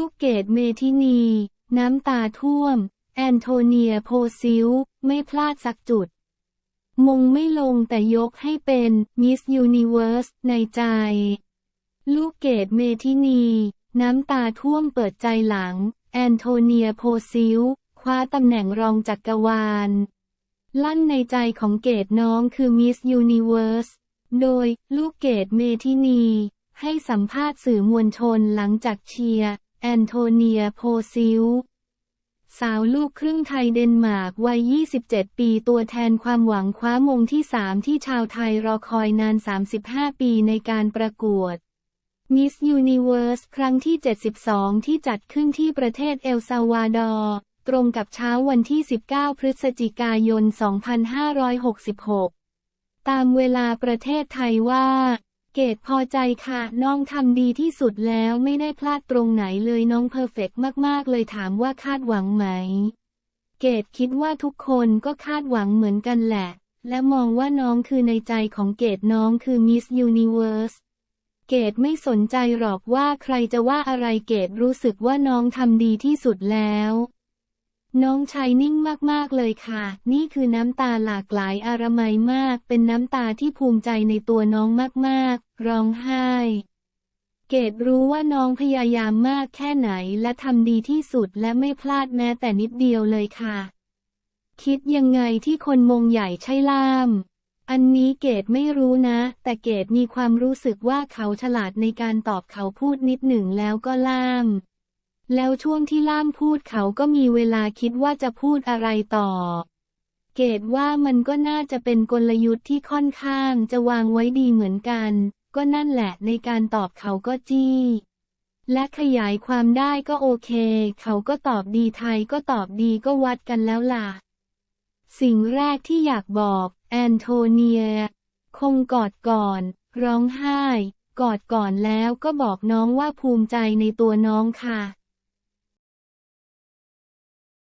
ลูกเกดเมทินี น้ำตาท่วม แอนโทเนียโพซิลไม่พลาดสักจุด มงไม่ลงแต่ยกให้เป็นมิสยูนิเวิร์สในใจ ลูกเกดเมทินี น้ำตาท่วมเปิดใจหลัง แอนโทเนียโพซิลคว้าตำแหน่งรองจักรวาล ลั่นในใจของเกดน้องคือมิสยูนิเวิร์สโดยลูกเกดเมทินีให้สัมภาษณ์สื่อมวลชนหลังจากเชียร์ แอนโทเนียโพซิลสาวลูกครึ่งไทยเดนมาร์กวัย 27 ปีตัวแทนความหวังคว้ามงที่ 3 ที่ชาวไทยรอคอยนาน 35 ปีในการประกวด Miss Universe ครั้งที่ 72 ที่จัดขึ้นที่ประเทศเอลซาวาดอร์ตรงกับเช้าวันที่ 19 พฤศจิกายน 2566 ตามเวลาประเทศไทยว่า เกดพอใจค่ะ น้องทำดีที่สุดแล้วไม่ได้พลาดตรงไหนเลยน้องเพอร์เฟกมากๆ เลยถามว่าคาดหวังไหม เกดคิดว่าทุกคนก็คาดหวังเหมือนกันแหละ และมองว่าน้องคือในใจของเกดน้องคือมิสยูนิเวิร์สเกดไม่สนใจหรอกว่าใครจะว่าอะไรเกดรู้สึกว่าน้องทำดีที่สุดแล้ว น้องชายนิ่งมากๆเลยค่ะ นี่คือน้ำตาหลากหลายอารมัยมาก เป็นน้ำตาที่ภูมิใจในตัวน้องมากๆ ร้องไห้ เกดรู้ว่าน้องพยายามมากแค่ไหนและทำดีที่สุดและไม่พลาดแม้แต่นิดเดียวเลยค่ะ คิดยังไงที่คนมงใหญ่ใช่ล่าม อันนี้เกดไม่รู้นะ แต่เกดมีความรู้สึกว่าเขาฉลาดในการตอบเขาพูดนิดหนึ่งแล้วก็ล่าม แล้วช่วงที่ล่ามพูดเขาก็มีเวลาคิดว่าจะพูดอะไรต่อ เกดว่ามันก็น่าจะเป็นกลยุทธ์ที่ค่อนข้างจะวางไว้ดีเหมือนกัน ก็นั่นแหละในการตอบเขาก็จี้ และขยายความได้ก็โอเค เขาก็ตอบดีไทยก็ตอบดีก็วัดกันแล้วล่ะ สิ่งแรกที่อยากบอก แอนโทเนีย คงกอดก่อน ร้องไห้ กอดก่อนแล้วก็บอกน้องว่าภูมิใจในตัวน้องค่ะ